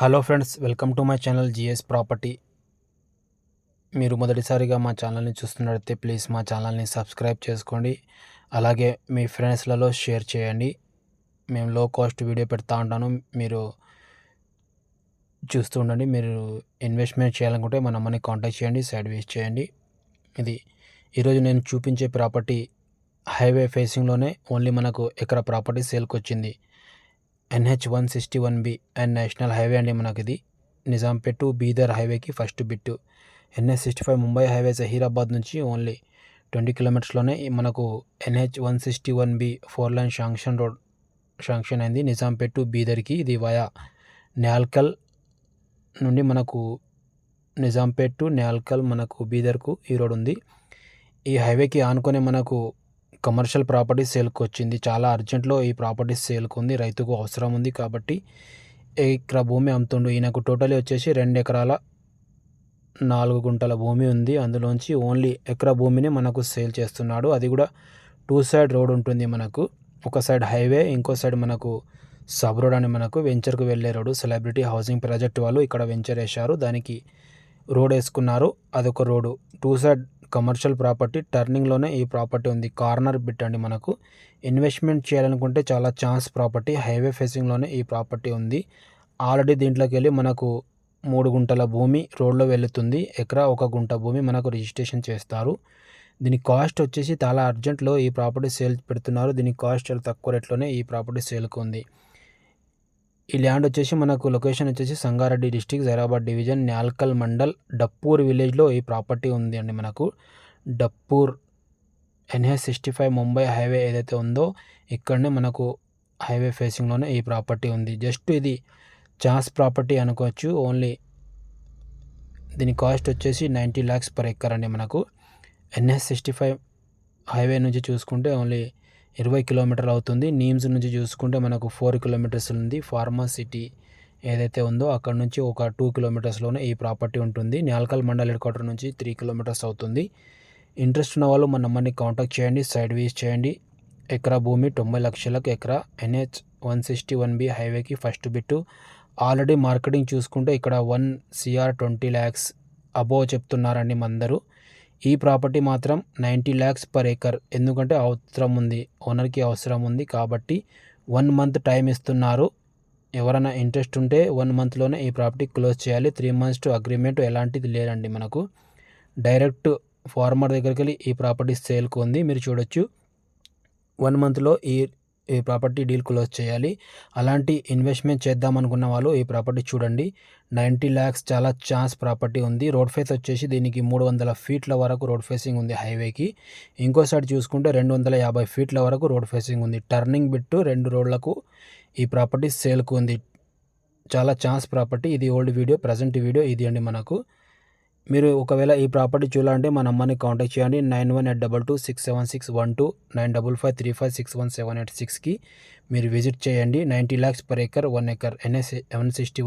Hello friends welcome to my channel GS property. మీరు మొదటిసారిగా మా ఛానల్ని చూస్తున్నట్లయితే ప్లీజ్ మా ఛానల్ని సబ్స్క్రైబ్ చేసుకోండి. అలాగే మీ ఫ్రెండ్స్లలో షేర్ చేయండి. మేము లో కాస్ట్ వీడియో పెడతా ఉంటాను. మీరు చూస్తూ ఉండండి. మీరు ఇన్వెస్ట్మెంట్ చేయాలనుకుంటే మన అమ్మని కాంటాక్ట్ చేయండి సైడ్ వేస్ చేయండి. ఇది ఈరోజు నేను చూపించే ప్రాపర్టీ హైవే ఫేసింగ్లోనే ఓన్లీ మనకు ఎకరా ప్రాపర్టీ సేల్కి వచ్చింది. NH one sixty one B and national highway అండి మనకి ఇది. నిజాంపేట్ టు బీదర్ హైవేకి first bit. NH sixty five Mumbai highway Zaheerabad నుంచి ఓన్లీ ట్వంటీ కిలోమీటర్స్లోనే మనకు NH one sixty one B four lane sanction road sanction అయింది. నిజాంపేట్ టు బీదర్కి ఇది వయా న్యాల్కల్ నుండి మనకు నిజాంపేట్ టు న్యాల్కల్ మనకు బీదర్కు ఈ రోడ్ ఉంది. ఈ హైవేకి ఆనుకొని మనకు కమర్షియల్ ప్రాపర్టీ సేల్కి వచ్చింది. చాలా అర్జెంట్లో ఈ ప్రాపర్టీ సేల్కి ఉంది రైతుకు అవసరం ఉంది కాబట్టి ఎకరా భూమి అమ్ముతుండు. ఈయనకు టోటలీ వచ్చేసి రెండు ఎకరాల నాలుగు గుంటల భూమి ఉంది. అందులోంచి ఓన్లీ ఎకరా భూమిని మనకు సేల్ చేస్తున్నాడు. అది కూడా టూ సైడ్ రోడ్ ఉంటుంది మనకు. ఒక సైడ్ హైవే ఇంకో సైడ్ మనకు సబ్ రోడ్ అని మనకు వెంచర్కు వెళ్ళే రోడ్డు సెలబ్రిటీ హౌసింగ్ ప్రాజెక్ట్ వాళ్ళు ఇక్కడ వెంచర్ వేశారు. దానికి రోడ్ వేసుకున్నారు. అదొక road two side commercial property టర్నింగ్లోనే ఈ ప్రాపర్టీ ఉంది. కార్నర్ బిట్ అండి మనకు. ఇన్వెస్ట్మెంట్ చేయాలనుకుంటే చాలా ఛాన్స్ ప్రాపర్టీ హైవే ఫేసింగ్లోనే ఈ ప్రాపర్టీ ఉంది. ఆల్రెడీ దీంట్లోకి వెళ్ళి మనకు మూడు గుంటల భూమి రోడ్లో వెళుతుంది. ఎకరా ఒక గుంట భూమి మనకు రిజిస్ట్రేషన్ చేస్తారు. దీని కాస్ట్ వచ్చేసి చాలా అర్జెంట్లో ఈ ప్రాపర్టీ సేల్ పెడుతున్నారు. దీని కాస్ట్ చాలా తక్కువ రేట్లోనే ఈ ప్రాపర్టీ సేల్కి ఉంది. ఈ ల్యాండ్ వచ్చేసి మనకు లొకేషన్ వచ్చేసి సంగారెడ్డి డిస్టిక్ జైరాబాద్ డివిజన్ న్యాల్కల్ మండల్ డప్పూర్ విలేజ్లో ఈ ప్రాపర్టీ ఉంది అండి మనకు. Dappur NH sixty five Mumbai highway ఏదైతే ఉందో ఇక్కడనే మనకు హైవే ఫేసింగ్లోనే ఈ ప్రాపర్టీ ఉంది. జస్ట్ ఇది ఛాన్స్ ప్రాపర్టీ అనుకోవచ్చు. ఓన్లీ దీని కాస్ట్ వచ్చేసి నైంటీ ల్యాక్స్ పర్ ఎక్కర్ అండి మనకు. ఎన్హెచ్ సిక్స్టీ ఫైవ్ హైవే నుంచి చూసుకుంటే ఓన్లీ ఇరవై కిలోమీటర్లు అవుతుంది. నీమ్స్ నుంచి చూసుకుంటే మనకు ఫోర్ కిలోమీటర్స్ ఉంది. ఫార్మా సిటీ ఏదైతే ఉందో అక్కడ నుంచి ఒక టూ కిలోమీటర్స్లోనే ఈ ప్రాపర్టీ ఉంటుంది. న్యాల్కల్ మండల్ హెడ్ క్వార్టర్ నుంచి త్రీ కిలోమీటర్స్ అవుతుంది. ఇంట్రెస్ట్ ఉన్న వాళ్ళు మన నెంబర్ని కాంటాక్ట్ చేయండి. సైడ్ వీస్ చేయండి. ఎకరా భూమి తొంభై లక్షలకు ఎకరా. NH one sixty one B హైవేకి ఫస్ట్ బిట్టు. ఆల్రెడీ మార్కెటింగ్ చూసుకుంటే ఇక్కడ one CR twenty lakhs above చెప్తున్నారండి మందరూ. ఈ ప్రాపర్టీ మాత్రం నైంటీ ల్యాక్స్ పర్ ఏకర్. ఎందుకంటే అవసరం ఉంది. ఓనర్కి అవసరం ఉంది కాబట్టి వన్ మంత్ టైం ఇస్తున్నారు. ఎవరైనా ఇంట్రెస్ట్ ఉంటే వన్ మంత్లోనే ఈ ప్రాపర్టీ క్లోజ్ చేయాలి. త్రీ మంత్స్ టు అగ్రిమెంట్ ఎలాంటిది లేదండి మనకు. డైరెక్ట్ ఫార్మర్ దగ్గరికి వెళ్ళి ఈ ప్రాపర్టీ సేల్కి ఉంది. మీరు చూడొచ్చు. వన్ మంత్లో ఈ ఈ ప్రాపర్టీ డీల్ క్లోజ్ చేయాలి. అలాంటి ఇన్వెస్ట్మెంట్ చేద్దాం అనుకున్న వాళ్ళు ఈ ప్రాపర్టీ చూడండి. నైంటీ ల్యాక్స్ చాలా ఛాన్స్ ప్రాపర్టీ ఉంది. రోడ్ ఫేస్ వచ్చేసి దీనికి మూడు వందల ఫీట్ల వరకు రోడ్ ఫేసింగ్ ఉంది హైవేకి. ఇంకో సైడ్ చూసుకుంటే రెండు వందల యాభై ఫీట్ల వరకు రోడ్ ఫేసింగ్ ఉంది. టర్నింగ్ బిట్టు రెండు రోడ్లకు ఈ ప్రాపర్టీ సేల్కు ఉంది. చాలా ఛాన్స్ ప్రాపర్టీ. ఇది ఓల్డ్ వీడియో ప్రజెంట్ వీడియో. ఇది అండి మనకు. మీరు ఒకవేళ ఈ ప్రాపర్టీ చూడాలంటే మా నెంబర్ని కాంటాక్ట్ చేయండి. Nine one eight double two six seven six one two nine double five three five six one seven eight సిక్స్కి మీరు విజిట్ చేయండి. Ninety lakhs per acre one acre NS seven sixty